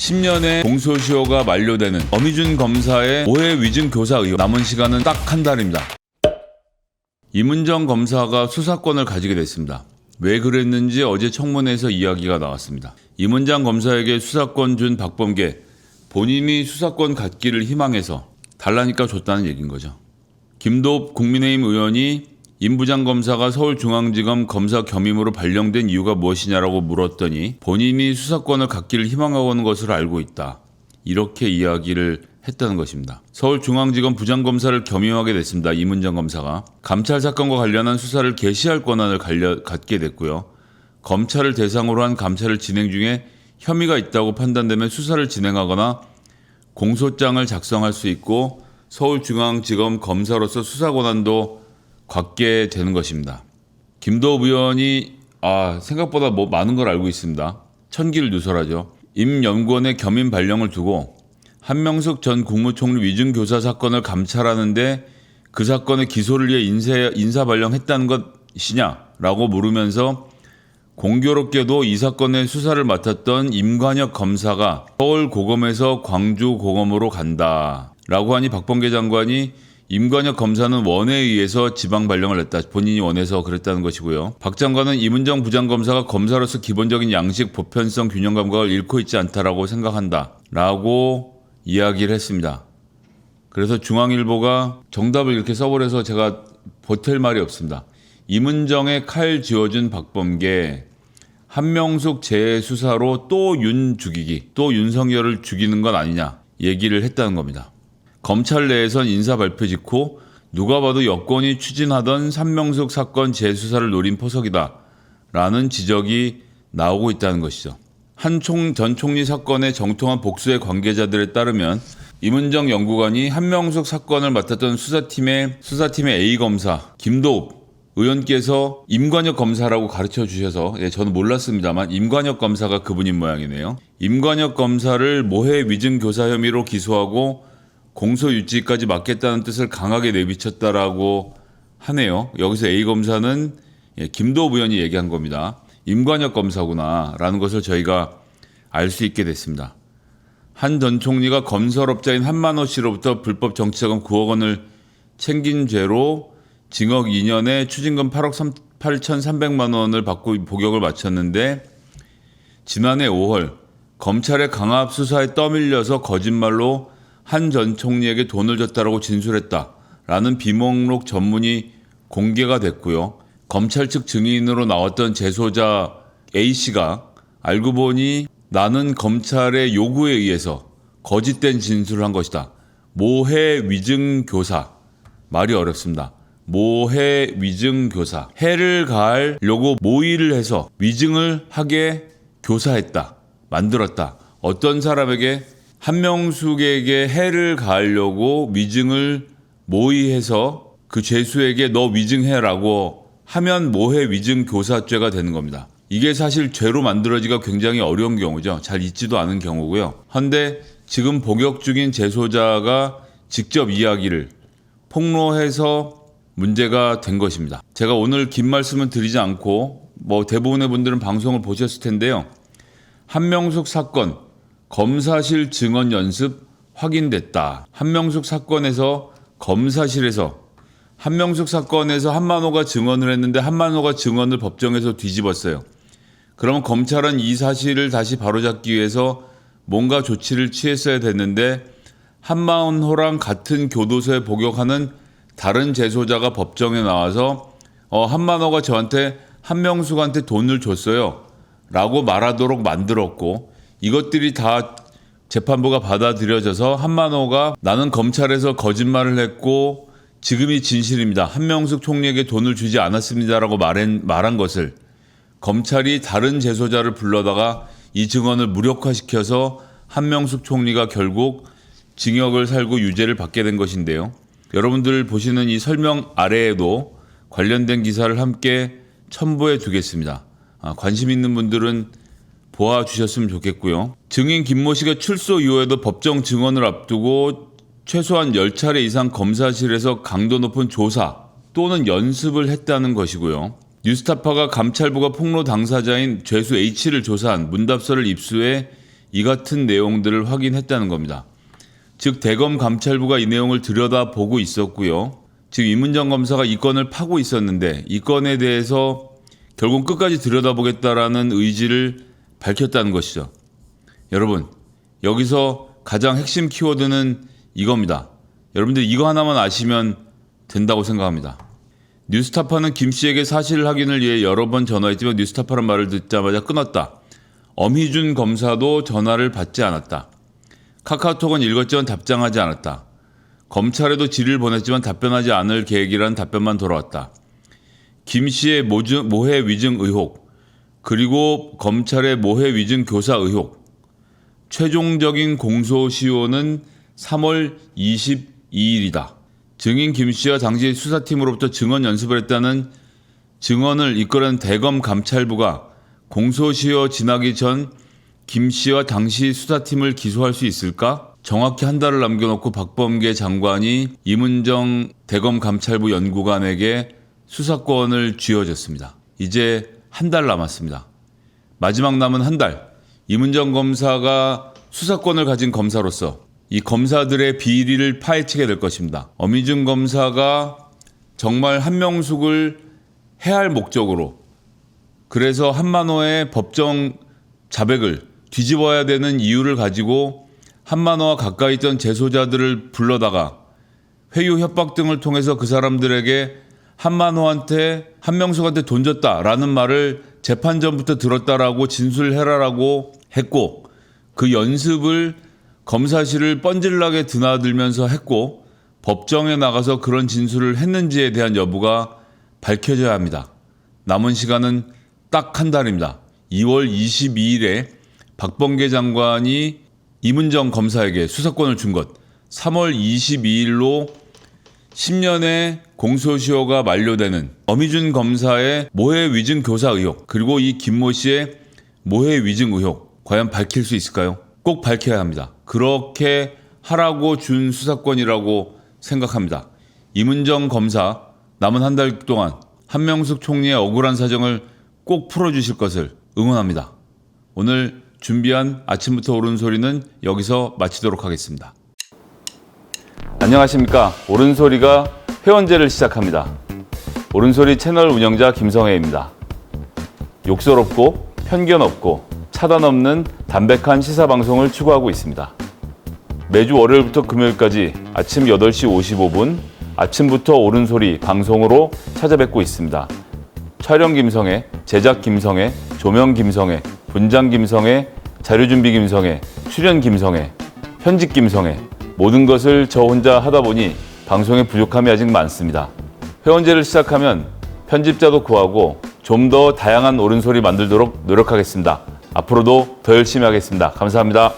10년의 공소시효가 만료되는 어미준 검사의 오해 위증 교사 의혹 남은 시간은 딱 한 달입니다. 이문정 검사가 수사권을 가지게 됐습니다. 왜 그랬는지 어제 청문회에서 이야기가 나왔습니다. 이문장 검사에게 수사권 준 박범계 본인이 수사권 갖기를 희망해서 달라니까 줬다는 얘기인 거죠. 김도읍 국민의힘 의원이 임 부장 검사가 서울중앙지검 검사 겸임으로 발령된 이유가 무엇이냐라고 물었더니 본인이 수사권을 갖기를 희망하고 있는 것으로 알고 있다. 이렇게 이야기를 했다는 것입니다. 서울중앙지검 부장검사를 겸임하게 됐습니다. 이문정 검사가 감찰 사건과 관련한 수사를 개시할 권한을 갈려, 갖게 됐고요. 검찰을 대상으로 한 감찰을 진행 중에 혐의가 있다고 판단되면 수사를 진행하거나 공소장을 작성할 수 있고 서울중앙지검 검사로서 수사 권한도 갖게 되는 것입니다. 김도읍 의원이 아 생각보다 뭐 많은 걸 알고 있습니다. 천기를 누설하죠. 임 연구원의 겸임 발령을 두고 한명숙 전 국무총리 위증 교사 사건을 감찰하는데 그 사건의 기소를 위해 인사, 인사 발령했다는 것이냐라고 물으면서 공교롭게도 이 사건의 수사를 맡았던 임관혁 검사가 서울 고검에서 광주 고검으로 간다라고 하니 박범계 장관이 임관혁 검사는 원에 의해서 지방 발령을 냈다. 본인이 원해서 그랬다는 것이고요. 박 장관은 이문정 부장검사가 검사로서 기본적인 양식, 보편성, 균형 감각을 잃고 있지 않다라고 생각한다. 라고 이야기를 했습니다. 그래서 중앙일보가 정답을 이렇게 써버려서 제가 보탤 말이 없습니다. 이문정의 칼 쥐어준 박범계, 한명숙 재수사로 또 윤 죽이기, 또 윤석열을 죽이는 건 아니냐 얘기를 했다는 겁니다. 검찰 내에선 인사 발표 직후 누가 봐도 여권이 추진하던 삼명숙 사건 재수사를 노린 포석이다. 라는 지적이 나오고 있다는 것이죠. 한 총 전 총리 사건의 정통한 복수의 관계자들에 따르면 이문정 연구관이 한명숙 사건을 맡았던 수사팀의 수사팀의 A 검사 김도읍 의원께서 임관혁 검사라고 가르쳐 주셔서 예, 저는 몰랐습니다만 임관혁 검사가 그분인 모양이네요. 임관혁 검사를 모해 위증 교사 혐의로 기소하고 공소 유지까지 맡겠다는 뜻을 강하게 내비쳤다라고 하네요. 여기서 A 검사는 예, 김도읍 의원이 얘기한 겁니다. 임관혁 검사구나라는 것을 저희가 알 수 있게 됐습니다. 한 전 총리가 건설업자인 한만호 씨로부터 불법 정치자금 9억 원을 챙긴 죄로 징역 2년에 추징금 8억 8,300만 원을 받고 복역을 마쳤는데 지난해 5월 검찰의 강압 수사에 떠밀려서 거짓말로 한 전 총리에게 돈을 줬다라고 진술했다라는 비목록 전문이 공개가 됐고요. 검찰 측 증인으로 나왔던 재소자 A 씨가 알고 보니 나는 검찰의 요구에 의해서 거짓된 진술을 한 것이다. 모해 위증 교사 말이 어렵습니다. 모해 위증 교사 해를 가하려고 모의를 해서 위증을 하게 교사했다 만들었다 어떤 사람에게 한명숙에게 해를 가하려고 위증을 모의해서 그 죄수에게 너 위증해라고 하면 모해 위증 교사죄가 되는 겁니다. 이게 사실 죄로 만들어지기가 굉장히 어려운 경우죠. 잘 잊지도 않은 경우고요. 한데 지금 복역 중인 재소자가 직접 이야기를 폭로해서 문제가 된 것입니다. 제가 오늘 긴 말씀은 드리지 않고 뭐 대부분의 분들은 방송을 보셨을 텐데요. 한명숙 사건 검사실 증언 연습 확인됐다. 한명숙 사건에서 검사실에서 한명숙 사건에서 한만호가 증언을 했는데 한만호가 증언을 법정에서 뒤집었어요. 그러면 검찰은 이 사실을 다시 바로잡기 위해서 뭔가 조치를 취했어야 됐는데 한만호랑 같은 교도소에 복역하는 다른 재소자가 법정에 나와서 어, 한만호가 저한테 한명숙한테 돈을 줬어요. 라고 말하도록 만들었고 이것들이 다 재판부가 받아들여져서 한만호가 나는 검찰에서 거짓말을 했고 지금이 진실입니다. 한명숙 총리에게 돈을 주지 않았습니다라고 말한, 말한 것을 검찰이 다른 재소자를 불러다가 이 증언을 무력화시켜서 한명숙 총리가 결국 징역을 살고 유죄를 받게 된 것인데요. 여러분들 보시는 이 설명 아래에도 관련된 기사를 함께 첨부해 두겠습니다. 아, 관심 있는 분들은 보아 주셨으면 좋겠고요. 증인 김모 씨가 출소 이후에도 법정 증언을 앞두고 최소한 10차례 이상 검사실에서 강도 높은 조사 또는 연습을 했다는 것이고요. 뉴스타파가 감찰부가 폭로 당사자인 죄수 H를 조사한 문답서를 입수해 이 같은 내용들을 확인했다는 겁니다. 즉 대검 감찰부가 이 내용을 들여다보고 있었고요. 즉 이문정 검사가 이 건을 파고 있었는데 이 건에 대해서 결국 끝까지 들여다보겠다라는 의지를 밝혔다는 것이죠. 여러분 여기서 가장 핵심 키워드는 이겁니다. 여러분들 이거 하나만 아시면 된다고 생각합니다. 뉴스타파는 김 씨에게 사실 확인을 위해 여러 번 전화했지만 뉴스타파란 말을 듣자마자 끊었다. 엄희준 검사도 전화를 받지 않았다. 카카오톡은 읽었지만 답장하지 않았다. 검찰에도 질의를 보냈지만 답변하지 않을 계획이라는 답변만 돌아왔다. 김 씨의 모해 위증 의혹, 그리고 검찰의 모해 위증 교사 의혹, 최종적인 공소시효는 3월 22일이다. 증인 김 씨와 당시 수사팀으로부터 증언 연습을 했다는 증언을 이끌은 대검 감찰부가 공소시효 지나기 전 김 씨와 당시 수사팀을 기소할 수 있을까? 정확히 한 달을 남겨놓고 박범계 장관이 이문정 대검 감찰부 연구관에게 수사권을 쥐어줬습니다. 이제 한 달 남았습니다. 마지막 남은 한 달, 이문정 검사가 수사권을 가진 검사로서 이 검사들의 비리를 파헤치게 될 것입니다. 어미준 검사가 정말 한명숙을 해할 목적으로 그래서 한만호의 법정 자백을 뒤집어야 되는 이유를 가지고 한만호와 가까이 있던 재소자들을 불러다가 회유 협박 등을 통해서 그 사람들에게 한만호한테 한명숙한테 돈 줬다라는 말을 재판 전부터 들었다라고 진술해라라고 했고 그 연습을 검사실을 뻔질나게 드나들면서 했고 법정에 나가서 그런 진술을 했는지에 대한 여부가 밝혀져야 합니다. 남은 시간은 딱 한 달입니다. 2월 22일에 박범계 장관이 이문정 검사에게 수사권을 준 것, 3월 22일로 10년의 공소시효가 만료되는 어미준 검사의 모해 위증 교사 의혹, 그리고 이 김모 씨의 모해 위증 의혹, 과연 밝힐 수 있을까요? 꼭 밝혀야 합니다. 그렇게 하라고 준 수사권이라고 생각합니다. 이문정 검사 남은 한 달 동안 한명숙 총리의 억울한 사정을 꼭 풀어주실 것을 응원합니다. 오늘 준비한 아침부터 오른 소리는 여기서 마치도록 하겠습니다. 안녕하십니까. 오른소리가 회원제를 시작합니다. 오른소리 채널 운영자 김성혜입니다. 욕설 없고 편견 없고 차단 없는 담백한 시사 방송을 추구하고 있습니다. 매주 월요일부터 금요일까지 아침 8시 55분 아침부터 옳은 소리 방송으로 찾아뵙고 있습니다. 촬영 김성애, 제작 김성애, 조명 김성애, 분장 김성애, 자료 준비 김성애, 출연 김성애, 편집 김성애 모든 것을 저 혼자 하다 보니 방송에 부족함이 아직 많습니다. 회원제를 시작하면 편집자도 구하고 좀 더 다양한 옳은 소리 만들도록 노력하겠습니다. 앞으로도 더 열심히 하겠습니다. 감사합니다.